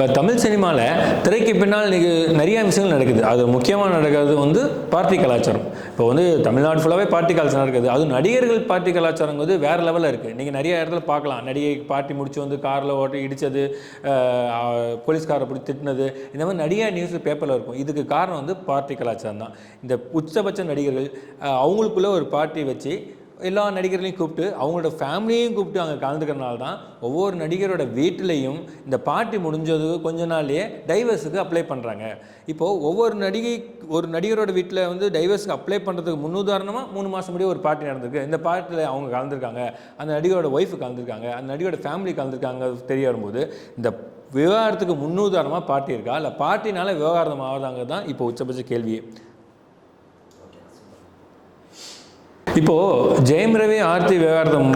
இப்போ தமிழ் சினிமாவில் திரைக்கு பின்னால் நிக நிறைய விஷயங்கள் நடக்குது. அது முக்கியமாக நடக்கிறது வந்து பார்ட்டி கலாச்சாரம். இப்போ வந்து தமிழ்நாடு ஃபுல்லாகவே பார்ட்டி கலாச்சாரம் இருக்குது அதுவும் நடிகர்கள் பார்ட்டி கலாச்சாரம் வந்து வேறு லெவலில் இருக்குது நீங்கள் நிறைய இடத்துல பார்க்கலாம். நடிகை பார்ட்டி முடிச்சு வந்து காரில் ஓட்டி இடித்தது போலீஸ்காரை பிடிச்சி திட்டினது இந்த மாதிரி நிறைய நியூஸ் பேப்பரில் இருக்கும். இதுக்கு காரணம் வந்து பார்ட்டி கலாச்சாரம் தான். இந்த உச்சபட்ச நடிகர்கள் அவங்களுக்குள்ளே ஒரு பார்ட்டி வச்சு எல்லா நடிகர்களையும் கூப்பிட்டு அவங்களோட ஃபேமிலியையும் கூப்பிட்டு அங்கே கலந்துக்கிறனால தான் ஒவ்வொரு நடிகரோட வீட்டிலையும் இந்த பார்ட்டி முடிஞ்சது கொஞ்ச நாள்லேயே டைவர்ஸுக்கு அப்ளை பண்ணுறாங்க இப்போது ஒவ்வொரு நடிகை ஒரு நடிகரோட வீட்டில் வந்து டைவர்ஸுக்கு அப்ளை பண்ணுறதுக்கு முன்னுதாரணமாக மூணு மாதம் முடிய ஒரு பார்ட்டி நடந்திருக்கு. இந்த பார்ட்டியில் அவங்க கலந்துருக்காங்க அந்த நடிகரோட ஒய்ஃபு கலந்துருக்காங்க அந்த நடிகரோட ஃபேமிலி கலந்துருக்காங்க தெரிய வரும்போது இந்த விவகாரத்துக்கு முன்னுதாரணமாக பார்ட்டி இருக்கா? இல்லை பார்ட்டினால விவகாரம் ஆகுதாங்க தான் இப்போ உச்சபட்ச கேள்வியே. இப்போது ஜெயம் ரவி ஆர்த்தி விவகாரத்தம்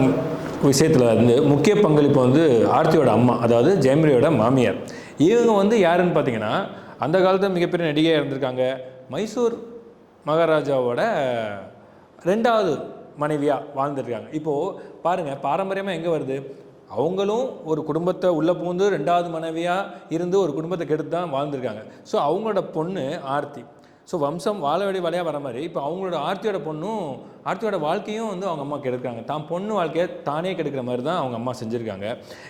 விஷயத்தில் வந்து முக்கிய பங்களிப்பு வந்து ஆர்த்தியோட அம்மா அதாவது ஜெயம் ரவியோட மாமியார். இவங்க வந்து யாருன்னு பார்த்தீங்கன்னா அந்த காலத்தில் மிகப்பெரிய நடிகையாக இருந்திருக்காங்க. மைசூர் மகாராஜாவோட ரெண்டாவது மனைவியாக வாழ்ந்துருக்காங்க. இப்போது பாருங்கள் பாரம்பரியமாக எங்கே வருது? அவங்களும் ஒரு குடும்பத்தை உள்ளே பூந்து ரெண்டாவது மனைவியாக இருந்து ஒரு குடும்பத்தை கெடுத்து தான் வாழ்ந்துருக்காங்க. ஸோ அவங்களோட பொண்ணு ஆர்த்தி. ஸோ வம்சம் வாழ வேண்டிய வழியாக வர மாதிரி இப்போ அவங்களோட ஆர்த்தியோட பொண்ணும் ஆர்த்தியோட வாழ்க்கையும் வந்து அவங்க அம்மா கெடுக்கிறாங்க தான் பொண்ணு வாழ்க்கையை தானே கெடுக்கிற மாதிரி தான் அவங்க அம்மா செஞ்சுருக்காங்க.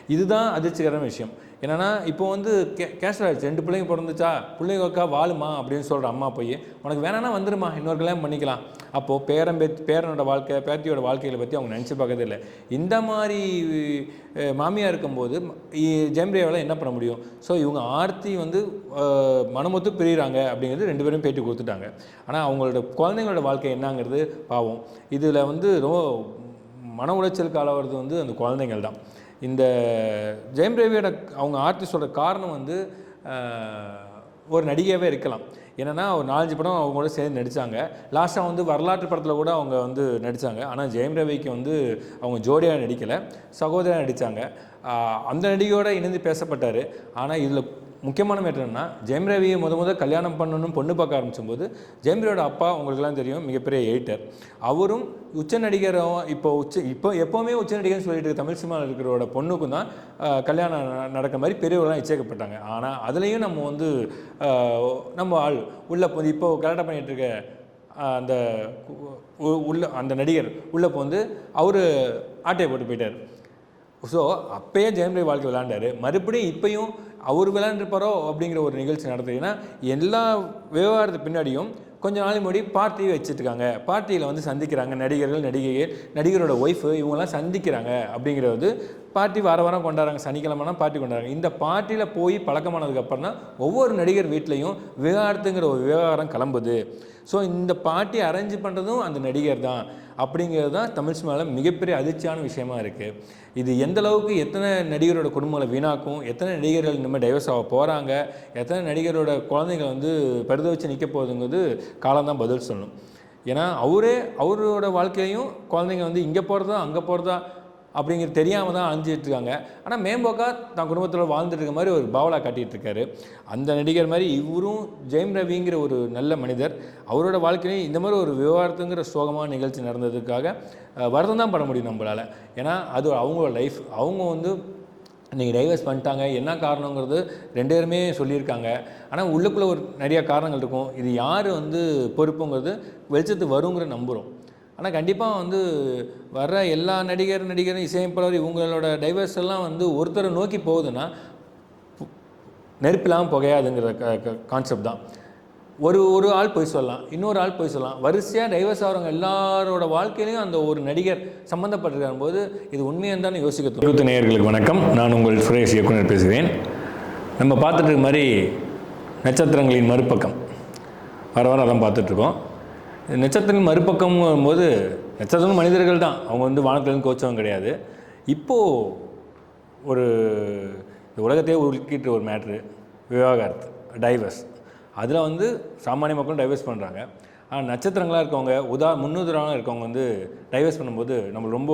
இதுதான் அதிர்ச்சிகரமான விஷயம். என்னென்னா இப்போ வந்து கே கேஷல் ஆயிடுச்சு ரெண்டு பிள்ளைங்க பிறந்துச்சா? பிள்ளைங்க அக்கா வாழுமா? அப்படின்னு சொல்கிற அம்மா போய் உனக்கு வேணாம்னா வந்துருமா இன்னொரு கல்யாணம் பண்ணிக்கலாம் அப்போது பேரன் பேத் பேரனோட வாழ்க்கை பேத்தியோட வாழ்க்கைகளை பற்றி அவங்க நினச்சி பார்க்கறதில்ல இந்த மாதிரி மாமியாக இருக்கும்போது ஜெம்ரேவால் என்ன பண்ண முடியும்? ஸோ இவங்க ஆர்த்தி வந்து மனமொத்து பிரிகிறாங்க அப்படிங்கிறது ரெண்டு பேரும் பேட்டி கொடுத்துட்டாங்க. ஆனால் அவங்களோட குழந்தைங்களோட வாழ்க்கை என்னங்கிறது பாவம். இதில் வந்து ரொம்ப மன உளைச்சலுக்கு ஆளாகிறது வந்து அந்த குழந்தைங்கள் தான் இந்த ஜெயம் ரவியோட அவங்க ஆர்டிஸ்டோட சொல்கிற காரணம் வந்து ஒரு நடிகையாகவே இருக்கலாம். என்னென்னா ஒரு நாலஞ்சு படம் அவங்களோட சேர்ந்து நடித்தாங்க லாஸ்ட்டாக வந்து வரலாற்று படத்தில் கூட அவங்க வந்து நடித்தாங்க ஆனால் ஜெயம் ரவிக்கு வந்து அவங்க ஜோடியாக நடிக்கலை. சகோதரியாக நடித்தாங்க அந்த நடிகையோடு இணைந்து பேசப்பட்டார். ஆனால் இதில் முக்கியமான மேட்டர் என்னன்னா ஜெயம் ரவியை முத முத கல்யாணம் பண்ணணும்னு பொண்ணு பார்க்க ஆரம்பிச்சும்போது ஜெயம் ரவியோட அப்பா உங்களுக்குலாம் தெரியும் மிகப்பெரிய எயிட்டர் அவரும் உச்ச நடிகரும் இப்போ உச்ச இப்போ எப்போவுமே உச்ச நடிகர்னு சொல்லிட்டு இருக்க தமிழ் சினிமாவில் இருக்கிறோட பொண்ணுக்கும் தான் கல்யாணம் ந- நடக்கிற மாதிரி பெரியவர்கள்லாம் இச்சேக்கப்பட்டாங்க. ஆனால் அதுலேயும் நம்ம வந்து நம்ம ஆள் உள்ள இப்போ இப்போ கரெக்டாக பண்ணிகிட்டு இருக்க அந்த உ- உள்ள அந்த நடிகர் உள்ள போந்து அவர் ஆட்டையை போட்டு போயிட்டார். ஸோ அப்போயே ஜெயம் ரவி வாழ்க்கை விளாண்டார் மறுபடியும் இப்போயும் அவர் விளையாண்டுருப்பாரோ அப்படிங்கிற ஒரு நிகழ்ச்சி நடத்துது ஏன்னா எல்லா விவகாரத்து பின்னாடியும் கொஞ்ச நாள் முன்னாடி பார்ட்டி வச்சுருக்காங்க. பார்ட்டியில் வந்து சந்திக்கிறாங்க. நடிகர்கள் நடிகைகள் நடிகரோட ஒய்ஃபு இவங்கெல்லாம் சந்திக்கிறாங்க அப்படிங்கிறது பார்ட்டி வார வாரம் கொண்டாடுறாங்க. சனிக்கிழமைனா பார்ட்டி கொண்டாடுறாங்க. இந்த பார்ட்டியில் போய் பழக்கமானதுக்கப்புறம் தான் ஒவ்வொரு நடிகர் வீட்லேயும் விவகாரத்துங்கிற ஒரு விவகாரம் கிளம்புது. ஸோ இந்த பார்ட்டி அரேஞ்ச் பண்ணுறதும் அந்த நடிகர் தான். அப்படிங்கிறது தான் தமிழ் சினிமாவில் மிகப்பெரிய அதிர்ச்சியான விஷயமா இருக்குது இது எந்த அளவுக்கு எத்தனை நடிகரோட குடும்பங்களை வீணாக்கும் எத்தனை நடிகர்கள் இந்த மாதிரி டைவர்ஸ் ஆக போகிறாங்க எத்தனை நடிகரோட குழந்தைங்க வந்து பரித வச்சு நிற்க போகுதுங்கிறது காலம்தான் பதில் சொல்லணும் ஏன்னா அவரே அவரோட வாழ்க்கையையும் குழந்தைங்க வந்து இங்கே போகிறதா அங்கே போகிறதா அப்படிங்கிறது தெரியாமல் தான் அழிஞ்சிட்டு இருக்காங்க ஆனால் மேம்போக்கா தான் குடும்பத்தில் வாழ்ந்துட்டு இருக்க மாதிரி ஒரு பாவலா காட்டிகிட்டு இருக்காரு அந்த நடிகர் மாதிரி இவரும் ஜெயம் ரவிங்கிற ஒரு நல்ல மனிதர். அவரோட வாழ்க்கையிலையும் இந்த மாதிரி ஒரு விவகாரத்துங்கிற சோகமான நிகழ்ச்சி நடந்ததுக்காக அஹ், வருத்தம் தான் பண்ண முடியும் நம்மளால். ஏன்னா அது அவங்களோட லைஃப். அவங்க வந்து இன்றைக்கி டைவர்ஸ் பண்ணிட்டாங்க. என்ன காரணங்கிறது ரெண்டு பேருமே சொல்லியிருக்காங்க. ஆனால் உள்ளுக்குள்ளே ஒரு நிறைய காரணங்கள் இருக்கும். இது யார் வந்து பொறுப்புங்கிறது வெளிச்சத்து வருங்கிற நம்புகிறோம் ஆனால் கண்டிப்பாக வந்து வர்ற எல்லா நடிகர் நடிகரும் இசையமைப்பாளர் இவங்களோட டைவர்ஸ் எல்லாம் வந்து ஒருத்தரை நோக்கி போகுதுன்னா நெருப்பில்லாமல் புகையாதுங்கிற கான்செப்ட் தான். ஒரு ஒரு ஆள் போய் சொல்லலாம் இன்னொரு ஆள் போய் சொல்லலாம். வரிசையாக டைவர்ஸ் ஆகிறவங்க எல்லாரோட வாழ்க்கையிலையும் அந்த ஒரு நடிகர் சம்மந்தப்பட்டிருக்கும் போது இது உண்மையாக தான் யோசிக்க தோணும். நேயர்களுக்கு வணக்கம். நான் உங்கள் சுரேஷ் இயக்குனர் பேசுகிறேன். நம்ம பார்த்துட்டு மாதிரி நட்சத்திரங்களின் மறுபக்கம். வர வர அதான் பார்த்துட்ருக்கோம் நட்சத்திரங்களின் மறுபக்கம் போது நட்சத்திரம் மனிதர்கள் தான். அவங்க வந்து வானத்துலேருந்து கோச்சவங்க கிடையாது. இப்போது ஒரு இந்த உலகத்தையே உருக்கிட்டு ஒரு மேட்ரு விவாகரத்து டைவர்ஸ் அதில் வந்து சாமானிய மக்களும் டைவர்ஸ் பண்ணுறாங்க ஆனால் நட்சத்திரங்களாக இருக்கவங்க உதா முன்னுதாரணம் இருக்கவங்க வந்து டைவர்ஸ் பண்ணும்போது நம்ம ரொம்ப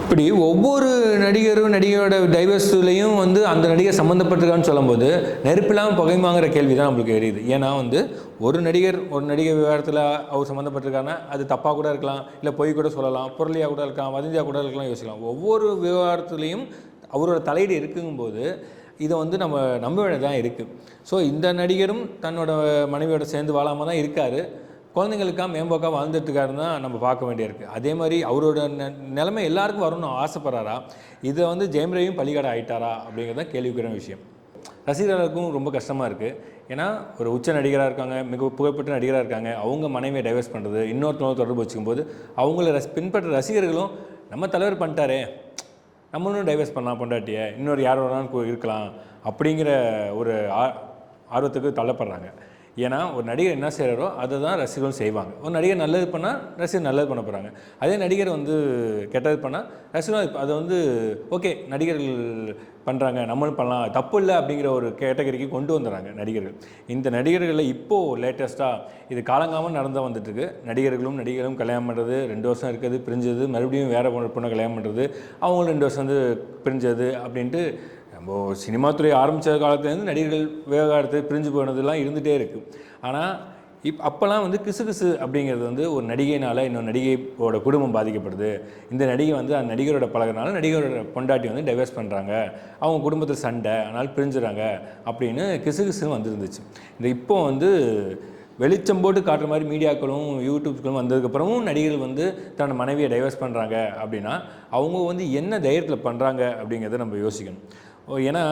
இப்படி ஒவ்வொரு நடிகரும் நடிகையோட டைவர்ஸ்லையும் வந்து அந்த நடிகர் சம்மந்தப்பட்டிருக்கான்னு சொல்லும்போது நெருப்பில்லாமல் புகைமாங்கிற கேள்வி தான் நம்மளுக்கு எரியுது. ஏன்னா வந்து ஒரு நடிகர் ஒரு நடிகை விவகாரத்தில் அவர் சம்மந்தப்பட்டிருக்காங்கன்னா அது தப்பாக கூட இருக்கலாம் இல்லை பொய் கூட சொல்லலாம் பொருளியாக கூட இருக்கலாம் வதந்தியாக கூட இருக்கலாம் யோசிக்கலாம். ஒவ்வொரு விவகாரத்துலேயும் அவரோட தலையீடு இருக்குங்கும்போது இதை வந்து நம்ம நம்ப வேண்டியதான் இருக்குது ஸோ இந்த நடிகரும் தன்னோட மனைவியோட சேர்ந்து வாழாமல் தான் இருக்கார். குழந்தைங்களுக்காக மேம்போக்காக வாழ்ந்துட்டுருக்காரு தான் நம்ம பார்க்க வேண்டியிருக்கு. அதே மாதிரி அவரோட நெ- நிலைமை எல்லாருக்கும் வரணும்னு ஆசைப்படுறாரா? இதை வந்து ஜெயம் ரவியும் பள்ளிக்கடை ஆயிட்டாரா? அப்படிங்கிறது தான் விஷயம். ரசிகர்களுக்கும் ரொம்ப கஷ்டமாக இருக்குது ஏன்னா ஒரு உச்ச நடிகராக இருக்காங்க மிக புகழ்பெற்ற நடிகராக இருக்காங்க. அவங்க மனைவியை டைவர்ஸ் பண்ணுறது இன்னொருத்தவங்க தொடர்பு வச்சுக்கும்போது அவங்கள ரஸ் பின்பற்ற ரசிகர்களும் நம்ம தலைவர் பண்ணிட்டாரே நம்மளும் டைவர்ஸ் பண்ணலாம் பொண்டாட்டியை இன்னொரு யார் வேணாலும் இருக்கலாம் அப்படிங்கிற ஒரு ஆ- ஆர்வத்துக்கு தள்ளப்படுறாங்க. ஏன்னா ஒரு நடிகர் என்ன செய்கிறாரோ அதை தான் ரசிகர்களும் செய்வாங்க. ஒரு நடிகர் நல்லது பண்ணால் ரசிகர் நல்லது பண்ண போகிறாங்க அதே நடிகர் வந்து கெட்டது பண்ணால் ரசிகரும் அதை வந்து ஓகே நடிகர்கள் பண்ணுறாங்க நம்மளும் பண்ணலாம் தப்பு இல்லை அப்படிங்கிற ஒரு கேட்டகரிக்கு கொண்டு வந்துடுறாங்க நடிகர்கள். இந்த நடிகர்களில் இப்போது லேட்டஸ்ட்டாக இது காலங்காமல் நடந்து வந்துட்டுருக்கு. நடிகர்களும் நடிகர்களும் கல்யாணம் பண்ணுறது ரெண்டு வருஷம் இருக்குது பிரிஞ்சது மறுபடியும் வேறு பொண்ணு பொண்ணை கல்யாணம் பண்ணுறது அவங்களும் ரெண்டு வருஷம் வந்து பிரிஞ்சது அப்படின்ட்டு நம்ம சினிமாத்துறை ஆரம்பித்த காலத்துலேருந்து நடிகர்கள் விவகாரத்தை பிரிஞ்சு போனதெல்லாம் இருந்துகிட்டே இருக்குது ஆனால் இப் அப்போல்லாம் வந்து கிசுகிசு அப்படிங்கிறது வந்து ஒரு நடிகைனால் இன்னொரு நடிகையோட குடும்பம் பாதிக்கப்படுது. இந்த நடிகை வந்து அந்த நடிகரோட பழகுறனால நடிகரோட பொண்டாட்டி வந்து டைவர்ஸ் பண்ணுறாங்க அவங்க குடும்பத்தில் சண்டை அதனால் பிரிஞ்சுறாங்க அப்படின்னு கிசுகிசுன்னு வந்துருந்துச்சு. இந்த இப்போ வந்து வெளிச்சம் போட்டு காட்டுற மாதிரி மீடியாக்களும் யூடியூப்களும் வந்ததுக்கப்புறமும் நடிகர்கள் வந்து தன்னோட மனைவியை டைவர்ஸ் பண்ணுறாங்க அப்படின்னா அவங்க வந்து என்ன தைரியத்தில் பண்ணுறாங்க அப்படிங்கிறத நம்ம யோசிக்கணும். ஏன்னா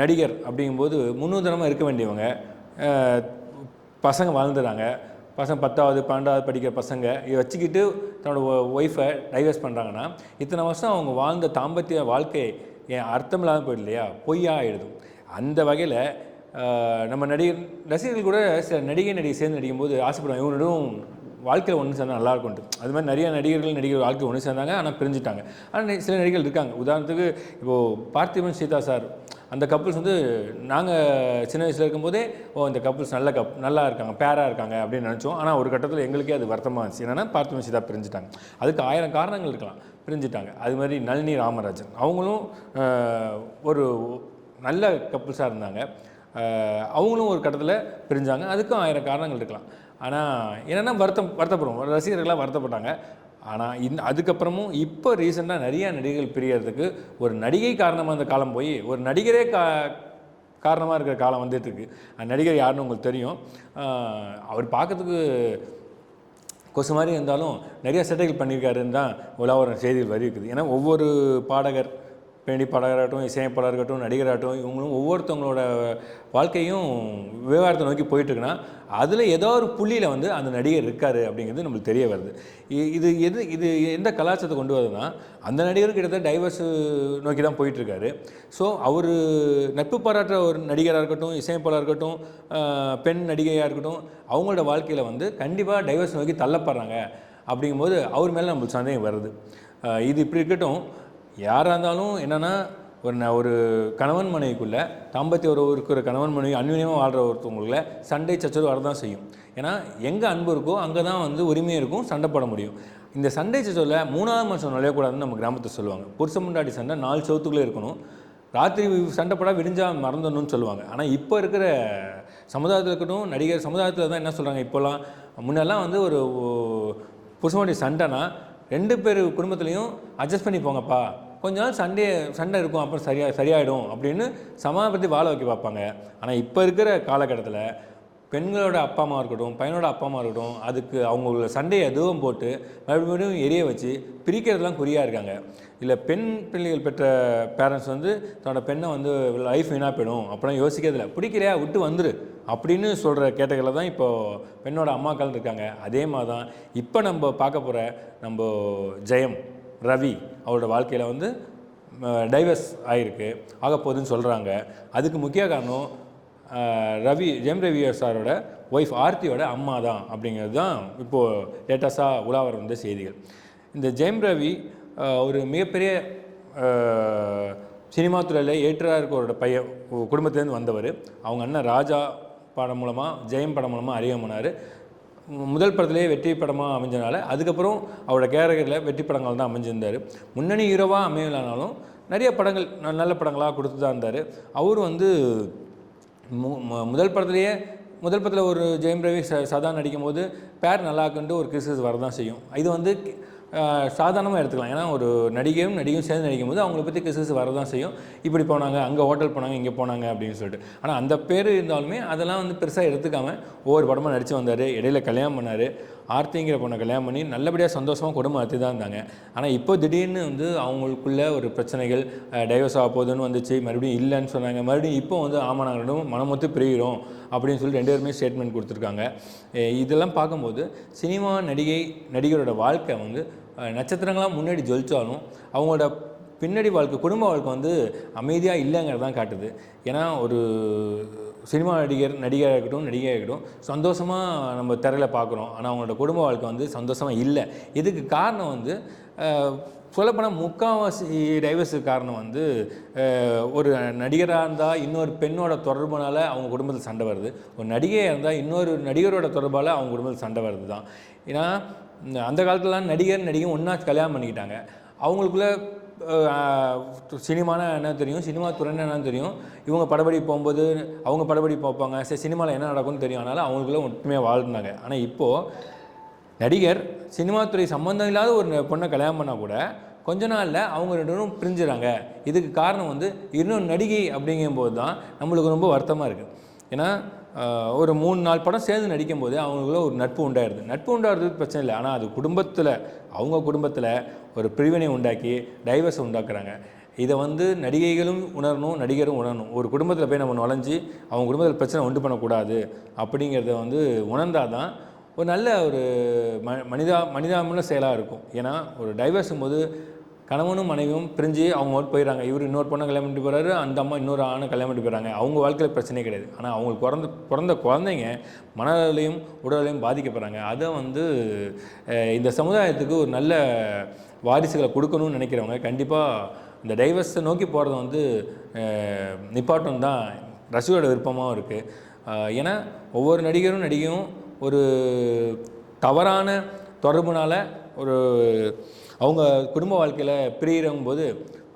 நடிகர் அப்படிங்கும்போது முன்னுதாரணமாக இருக்க வேண்டியவங்க. பசங்க வாழ்ந்துடுறாங்க பசங்க பத்தாவது பன்னெண்டாவது படிக்கிற பசங்க இதை வச்சுக்கிட்டு தன்னோட ஒய்ஃபை டைவர்ஸ் பண்ணுறாங்கன்னா இத்தனை வருஷம் அவங்க வாழ்ந்த தாம்பத்திய வாழ்க்கை ஏன் அர்த்தம் இல்லாமல் போயிடும் இல்லையா பொய்யா ஆயிடுது. அந்த வகையில் நம்ம நடிகர் ரசிகர்கள் கூட சில நடிகை நடிகை சேர்ந்து நடிக்கும்போது ஆசைப்படுவாங்க. இவங்களும் வாழ்க்கையில் ஒன்று சேர்ந்தால் நல்லா அது மாதிரி நிறைய நடிகர்கள் நடிகர் வாழ்க்கை ஒன்று சேர்ந்தாங்க ஆனால் பிரிஞ்சுட்டாங்க. ஆனால் சில நடிகர்கள் இருக்காங்க. உதாரணத்துக்கு இப்போது பார்த்திபன் சீதா சார் அந்த கப்புள்ஸ் வந்து நாங்கள் சின்ன வயசில் இருக்கும்போதே ஓ இந்த கப்புள்ஸ் நல்ல கப் நல்லா இருக்காங்க பேராக இருக்காங்க அப்படின்னு நினச்சோம். ஆனால் ஒரு கட்டத்தில் எங்களுக்கே அது வருத்தமாக இருந்துச்சு. என்னென்னா பார்த்திபன் சீதா பிரிஞ்சுட்டாங்க. அதுக்கு ஆயிரம் காரணங்கள் இருக்கலாம். பிரிஞ்சுட்டாங்க. அது மாதிரி நளினி ராமராஜன். அவங்களும் ஒரு நல்ல கப்புள்ஸாக இருந்தாங்க. அவங்களும் ஒரு கட்டத்தில் பிரிஞ்சாங்க. அதுக்கும் ஆயிரம் காரணங்கள் இருக்கலாம். ஆனால் என்னென்னா வருத்தம் வருத்தப்படுவோம். ரசிகர்களாக வருத்தப்பட்டாங்க. ஆனால் இந்த அதுக்கப்புறமும் இப்போ ரீசெண்டாக நிறையா நடிகைகள் பிரியறதுக்கு ஒரு நடிகை காரணமாக அந்த காலம் போய் ஒரு நடிகரே கா காரணமாக இருக்கிற காலம் வந்துட்டுருக்கு. அந்த நடிகர் யாருன்னு உங்களுக்கு தெரியும். அவர் பார்க்கறதுக்கு கொசு மாதிரி இருந்தாலும் நிறைய சட்டைகள் பண்ணியிருக்காருன்னு தான் உலாவரம் செய்திகள் வரி இருக்குது ஏன்னா ஒவ்வொரு பாடகர் பேணி பாடகராகட்டும் இசையப்பாளராகட்டும் நடிகராகட்டும் இவங்களும் ஒவ்வொருத்தவங்களோட வாழ்க்கையும் விவகாரத்தை நோக்கி போயிட்டுருக்குன்னா அதில் ஏதோ ஒரு புள்ளியில் வந்து அந்த நடிகர் இருக்கார் அப்படிங்கிறது நம்மளுக்கு தெரிய வருது. இ- இது எது இது எந்த கலாச்சாரத்தை கொண்டு வருதுன்னா அந்த நடிகர் கிட்டத்தட்ட டைவர்ஸ் நோக்கி தான் போயிட்டுருக்காரு. ஸோ அவர் நட்பு பாராட்டுற ஒரு நடிகராக இருக்கட்டும் இசையமைப்பாளராக இருக்கட்டும் பெண் நடிகையாக இருக்கட்டும் அவங்களோட வாழ்க்கையில் வந்து கண்டிப்பாக டைவர்ஸ் நோக்கி தள்ளப்படுறாங்க. அப்படிங்கும்போது அவர் மேலே நம்மளுக்கு சந்தேகம் வருது. இது இப்படி இருக்கட்டும் யாராக இருந்தாலும் என்னென்னா ஒரு ந- ஒரு கணவன் மனைவிக்குள்ளே தாம்பத்திய உறவு இருக்கிற கணவன் மனைவி அந்யுன்யமாக வாழ்கிற ஒருத்தவங்களுக்குள்ள சண்டை சச்சரவு வரதான் செய்யும். ஏன்னா எங்கே அன்பு இருக்கோ அங்கே தான் வந்து உரிமையாக இருக்கும் சண்டை போட முடியும். இந்த சண்டை சச்சரவில் மூணாவது மனுஷன் நுழையக்கூடாதுன்னு நம்ம கிராமத்தை சொல்லுவாங்க. புருஷ முண்டாடி சண்டை நாலு சவுத்துக்குள்ளே இருக்கணும். ராத்திரி சண்டை போட விடிஞ்சா மறந்துடணும்னு சொல்லுவாங்க. ஆனால் இப்போ இருக்கிற சமுதாயத்தில் இருக்கட்டும் நடிகர் சமுதாயத்தில் தான் என்ன சொல்கிறாங்க இப்போல்லாம் முன்னெல்லாம் வந்து ஒரு புருஷனுடைய சண்டைனா ரெண்டு பேர் குடும்பத்துலேயும் அட்ஜஸ்ட் பண்ணி போங்கப்பா கொஞ்ச நாள் சண்டே சண்டை இருக்கும் அப்புறம் சரியா சரியாயிடும் அப்படின்னு சமாதானப்படுத்தி வாழ வைக்க பார்ப்பாங்க. ஆனால் இப்போ இருக்கிற காலகட்டத்தில் பெண்களோட அப்பா அம்மா இருக்கட்டும் பையனோட அப்பா அம்மா இருக்கட்டும் அதுக்கு அவங்களோட சண்டையை எதுவும் போட்டு மறுபடியும் மறுபடியும் எரிய வச்சு பிரிக்கிறதுலாம் குறியாக இருக்காங்க. இல்லை பெண் பிள்ளைகள் பெற்ற பேரண்ட்ஸ் வந்து தன்னோட பெண்ணை வந்து லைஃப் வீணாக போயிடும் அப்படிலாம் யோசிக்கிறதில்ல. பிடிக்கிறியா விட்டு வந்துரு அப்படின்னு சொல்கிற கேட்டகரியில் தான் இப்போது பெண்ணோட அம்மாக்கள் இருக்காங்க. அதே மாதிரி தான் இப்போ நம்ம பார்க்க போகிற நம்ம ஜெயம். ரவி அவரோட வாழ்க்கையில் வந்து டைவர்ஸ் ஆகிருக்கு ஆக போகுதுன்னு சொல்கிறாங்க அதுக்கு முக்கிய காரணம் ரவி ஜெயம் ரவி சாரோட ஒய்ஃப் ஆர்த்தியோட அம்மா தான் அப்படிங்கிறது தான் இப்போது லேட்டஸ்ட்டாக உலாவர வந்த செய்திகள். இந்த ஜெயம் ரவி ஒரு மிகப்பெரிய சினிமா துறையில் ஏற்றராக இருக்கவரோட பையன் குடும்பத்துலேருந்து வந்தவர். அவங்க அண்ணன் ராஜா படம் மூலமாக ஜெயம் படம் மூலமாக அறியமானார் முதல் படத்திலேயே வெற்றி படமாக அமைஞ்சனால அதுக்கப்புறம் அவரோட கேரக்டரில் வெற்றி படங்கள் தான் அமைஞ்சிருந்தார். முன்னணி ஹீரோவாக அமையலானாலும் நிறைய படங்கள் நல்ல படங்களாக கொடுத்து தான் இருந்தார். அவர் வந்து மு- முதல் படத்துலேயே முதல் படத்தில் ஒரு ஜெயம் ரவி ச சதா நடிக்கும் போது பேர் நல்லா இருக்குன்ட்டு ஒரு கிறிஸ்து வரதான் செய்யும். இது வந்து சாதாரணமாக எடுத்துக்கலாம். ஏன்னா ஒரு நடிகையும் நடிகையும் சேர்ந்து நடிக்கும் போது அவங்கள பற்றி கிசஸ் வரதான் செய்யும். இப்படி போனாங்க அங்கே ஹோட்டல் போனாங்க இங்கே போனாங்க அப்படின்னு சொல்லிட்டு. ஆனால் அந்த பேர் இருந்தாலுமே அதெல்லாம் வந்து பெருசாக எடுத்துக்காமல் ஒவ்வொரு படமாக நடித்து வந்தார். இடையில கல்யாணம் பண்ணார். ஆர்த்திங்கிற பொண்ணை கல்யாணம் பண்ணி நல்லபடியாக சந்தோஷமாக குடும்பம் நடத்தி தான் இருந்தாங்க. ஆனால் இப்போ திடீர்னு வந்து அவங்களுக்குள்ள ஒரு பிரச்சனைகள் டைவர்ஸ் ஆக போகுதுன்னு வந்துச்சு. மறுபடியும் இல்லைன்னு சொன்னாங்க. மறுபடியும் இப்போ வந்து ஆமாம் நாங்கள் ரெண்டும் மனமொத்து பிரிகிறோம் அப்படின்னு சொல்லி ரெண்டு பேருமே ஸ்டேட்மெண்ட் கொடுத்துருக்காங்க. இதெல்லாம் பார்க்கும்போது சினிமா நடிகை நடிகரோட வாழ்க்கை வந்து நட்சத்திரங்களாக முன்னாடி ஜொலித்தாலும் அவங்களோட பின்னாடி வாழ்க்கை குடும்ப வாழ்க்கை வந்து அமைதியாக இல்லைங்கிறது தான் காட்டுது. ஏன்னா ஒரு சினிமா நடிகர் நடிகராக இருக்கட்டும் நடிகையாக இருக்கட்டும் சந்தோஷமாக நம்ம திரையில் பார்க்குறோம். ஆனால் அவங்களோட குடும்ப வாழ்க்கை வந்து சந்தோஷமாக இல்லை. இதுக்கு காரணம் வந்து சொல்லப்போனால் முக்கால்வாசி டைவர்ஸுக்கு காரணம் வந்து ஒரு நடிகராக இருந்தால் இன்னொரு பெண்ணோட தொடர்புனால அவங்க குடும்பத்தில் சண்டை வருது. ஒரு நடிகையாக இருந்தால் இன்னொரு நடிகரோட தொடர்பால் அவங்க குடும்பத்தில் சண்டை வருது தான் ஏன்னா இந்த அந்த காலத்துலலாம் நடிகர் நடிகை ஒன்றா கல்யாணம் பண்ணிக்கிட்டாங்க. அவங்களுக்குள்ள சினிமானா என்ன தெரியும்? சினிமா துறைன்னு என்னன்னு தெரியும். இவங்க படப்படி போகும்போது அவங்க படப்படி பார்ப்பாங்க. சரி சினிமாவில் என்ன நடக்கும்னு தெரியும். அதனால் அவங்களுக்குள்ள ஒற்றுமையாக வாழ்ந்தாங்க. ஆனால் இப்போது நடிகர் சினிமாத்துறை சம்மந்தம் இல்லாத ஒரு பொண்ணை கல்யாணம் பண்ணால் கூட கொஞ்ச நாளில் அவங்க ரெண்டு பேரும் பிரிஞ்சுறாங்க. இதுக்கு காரணம் வந்து இன்னொரு நடிகை அப்படிங்கும்போது தான் நம்மளுக்கு ரொம்ப வருத்தமாக இருக்குது ஏன்னா ஒரு மூணு நாலு படம் சேர்ந்து நடிக்கும் போது அவங்களுக்குள்ள ஒரு நட்பு உண்டாயிருது. நட்பு உண்டாகிறது பிரச்சனை இல்லை. ஆனால் அது குடும்பத்தில் அவங்க குடும்பத்தில் ஒரு பிரிவினை உண்டாக்கி டைவர்ஸ் உண்டாக்குறாங்க. இதை வந்து நடிகைகளும் உணரணும் நடிகரும் உணரணும். ஒரு குடும்பத்தில் போய் நம்ம நுழைஞ்சி அவங்க குடும்பத்தில் பிரச்சனை உண்டு பண்ணக்கூடாது அப்படிங்கிறத வந்து உணர்ந்தால் தான் ஒரு நல்ல ஒரு ம மனிதா மனிதாமுள்ள செயலாக இருக்கும். ஏன்னா ஒரு டைவர்ஸும் போது கணவனும் மனைவியும் பிரிஞ்சு அவங்க மட்டும் போயிடறாங்க. இவர் இன்னொரு பொண்ணை கல்யாணம் பண்ணிட்டு போகிறாரு அந்த அம்மா இன்னொரு ஆணை கல்யாணம் பண்ணிட்டு போயிடறாங்க. அவங்க வாழ்க்கையில் பிரச்சனையே கிடையாது. ஆனால் அவங்களுக்கு பிறந்த பிறந்த குழந்தைங்க மனதளையும் உடலையும் பாதிக்கப்படுறாங்க. அதை வந்து இந்த சமுதாயத்துக்கு ஒரு நல்ல வாரிசுகளை கொடுக்கணும்னு நினைக்கிறவங்க கண்டிப்பாக இந்த டைவர்ஸை நோக்கி போகிறத வந்து நிப்பாட்டம் தான் ரசிகரோட விருப்பமாகவும் இருக்குது ஏன்னா ஒவ்வொரு நடிகரும் நடிகையும் ஒரு தவறான தொடர்புனால் ஒரு அவங்க குடும்ப வாழ்க்கையில் பிரியிறங்கும்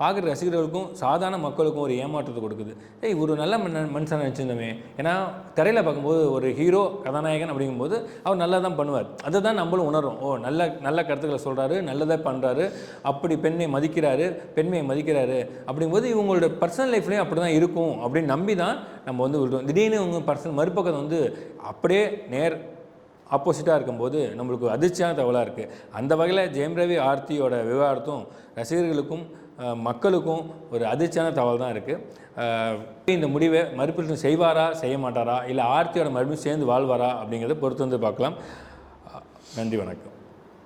பார்க்குற ரசிகர்களுக்கும் சாதாரண மக்களுக்கும் ஒரு ஏமாற்றத்தை கொடுக்குது. ஏய் ஒரு நல்ல மனுஷனை நினச்சிருந்தோமே. ஏன்னா திரையில் பார்க்கும்போது ஒரு ஹீரோ கதாநாயகன் அப்படிங்கும்போது அவர் நல்லா தான் பண்ணுவார். அதை தான் நம்மளும் உணரும் ஓ நல்ல நல்ல கருத்துக்களை சொல்கிறாரு நல்லதாக பண்ணுறாரு அப்படி பெண்ணை மதிக்கிறாரு பெண்மையை மதிக்கிறாரு அப்படிங்கும்போது இவங்களோட பர்சனல் லைஃப்லேயும் அப்படி தான் இருக்கும் அப்படின்னு நம்பி தான் நம்ம வந்து விடுவோம் திடீர்னு இவங்க பர்சனல் மறுபக்கம் வந்து அப்படியே நேர் ஆப்போசிட்டாக இருக்கும்போது நம்மளுக்கு அதிர்ச்சியான தகவலாக இருக்குது அந்த வகையில் ஜெயம் ரவி ஆர்த்தியோட விவகாரத்தும் ரசிகர்களுக்கும் மக்களுக்கும் ஒரு அதிர்ச்சியான தகவல் தான் இருக்குது இந்த முடிவை மறுபரிசீலனை செய்வாரா செய்ய மாட்டாரா இல்லை ஆர்த்தியோட மறுபடியும் சேர்ந்து வாழ்வாரா அப்படிங்கிறத பொறுத்து வந்து பார்க்கலாம். நன்றி வணக்கம்.